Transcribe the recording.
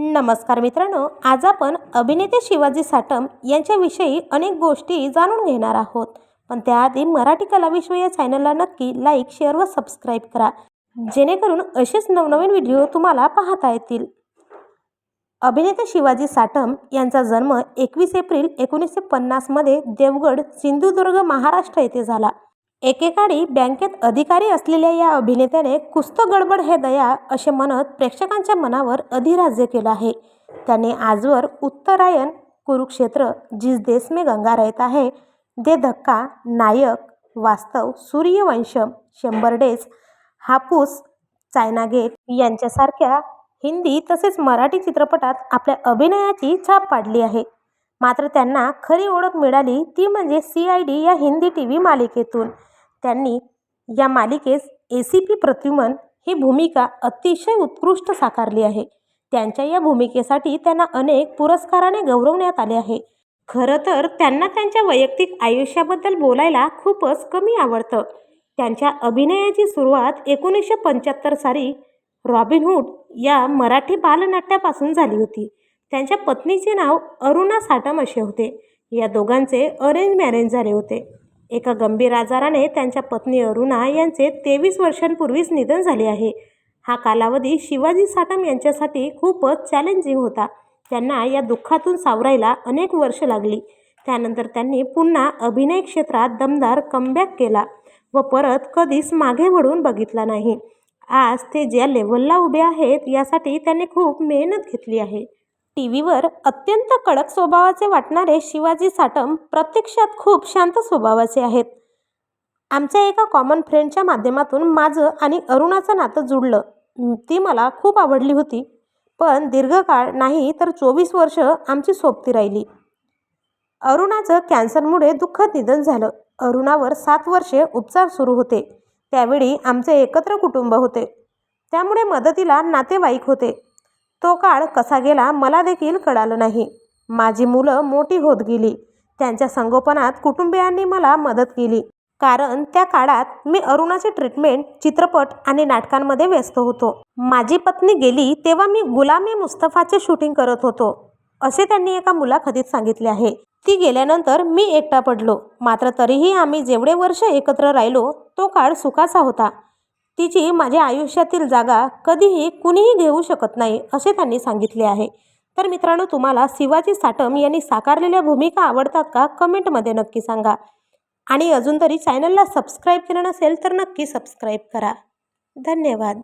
नमस्कार मित्रांनो आज आपण अभिनेते शिवाजी साटम यांच्याविषयी अनेक गोष्टी जाणून घेणार आहोत. पण त्याआधी मराठी कलाविश्व या चॅनलला नक्की लाईक शेअर व सबस्क्राईब करा. जेणेकरून असेच नवनवीन व्हिडिओ तुम्हाला पाहता येतील. अभिनेते शिवाजी साटम यांचा जन्म एकवीस एप्रिल एकोणीसशे पन्नासमध्ये देवगड सिंधुदुर्ग महाराष्ट्र येथे झाला. एकेकाळी बँकेत अधिकारी असलेल्या या अभिनेत्याने कुस्त गडबड हे दया असे म्हणत प्रेक्षकांच्या मनावर अधिराज्य केलं आहे. त्याने आजवर उत्तरायण कुरुक्षेत्र जिस देश में गंगा रहता आहे. दे धक्का नायक वास्तव सूर्यवंशम शंभर डेज हापूस चायना गेट यांच्यासारख्या हिंदी तसेच मराठी चित्रपटात आपल्या अभिनयाची छाप पाडली आहे. मात्र त्यांना खरी ओळख मिळाली ती म्हणजे सी आय डी या हिंदी टी व्ही मालिकेतून. त्यांनी या मालिकेस ए सी पी प्रत्युमन ही भूमिका अतिशय उत्कृष्ट साकारली आहे. त्यांच्या या भूमिकेसाठी त्यांना अनेक पुरस्काराने गौरवण्यात आले आहे. खरं तर त्यांना त्यांच्या वैयक्तिक आयुष्याबद्दल बोलायला खूपच कमी आवडतं. त्यांच्या अभिनयाची सुरुवात एकोणीसशे पंच्याहत्तर साली रॉबिनहूड या मराठी बालनाट्यापासून झाली होती. त्यांच्या पत्नीचे नाव अरुणा साटम असे होते. या दोघांचे अरेंज मॅरेज झाले होते. एका गंभीर आजाराने त्यांच्या पत्नी अरुणा यांचे तेवीस वर्षांपूर्वीच निधन झाले आहे. हा कालावधी शिवाजी साटम यांच्यासाठी खूपच चॅलेंजिंग होता. त्यांना या दुःखातून सावरायला अनेक वर्ष लागली. त्यानंतर त्यांनी पुन्हा अभिनय क्षेत्रात दमदार कमबॅक केला व परत कधीच मागे वळून बघितला नाही. आज ते ज्या लेवलला उभे आहेत यासाठी त्यांनी खूप मेहनत घेतली आहे. टी व्हीवर अत्यंत कडक स्वभावाचे वाटणारे शिवाजी साटम प्रत्यक्षात खूप शांत स्वभावाचे आहेत. आमच्या एका कॉमन फ्रेंडच्या माध्यमातून माझं आणि अरुणाचं नातं जुळलं ती मला खूप आवडली होती. पण दीर्घकाळ नाही तर चोवीस वर्ष आमची सोबती राहिली. अरुणाचं कॅन्सरमुळे दुःखद निधन झालं. अरुणावर सात वर्षे उपचार सुरू होते. त्यावेळी आमचे एकत्र कुटुंब होते. त्यामुळे मदतीला नातेवाईक होते. तो काळ कसा गेला मला देखील कळालं नाही. माझी मुलं मोठी होत गेली. त्यांच्या संगोपनात कुटुंबियांनी मला मदत केली. कारण त्या काळात मी अरुणाची ट्रीटमेंट चित्रपट आणि नाटकांमध्ये व्यस्त होतो. माझी पत्नी गेली तेव्हा मी गुलामी मुस्तफाचे शूटिंग करत होतो. असे त्यांनी एका मुलाखतीत सांगितले आहे. ती गेल्यानंतर मी एकटा पडलो. मात्र तरीही आम्ही जेवढे वर्ष एकत्र राहिलो तो काळ सुखाचा होता. तिची माझ्या आयुष्यातील जागा कधीही कुणीही घेऊ शकत नाही असे त्यांनी सांगितले आहे. तर मित्रांनो तुम्हाला शिवाजी साटम यांनी साकारलेल्या भूमिका आवडतात का? कमेंटमध्ये नक्की सांगा. आणि अजून तरी चॅनलला सबस्क्राईब केलं नसेल तर नक्की सबस्क्राईब करा. धन्यवाद.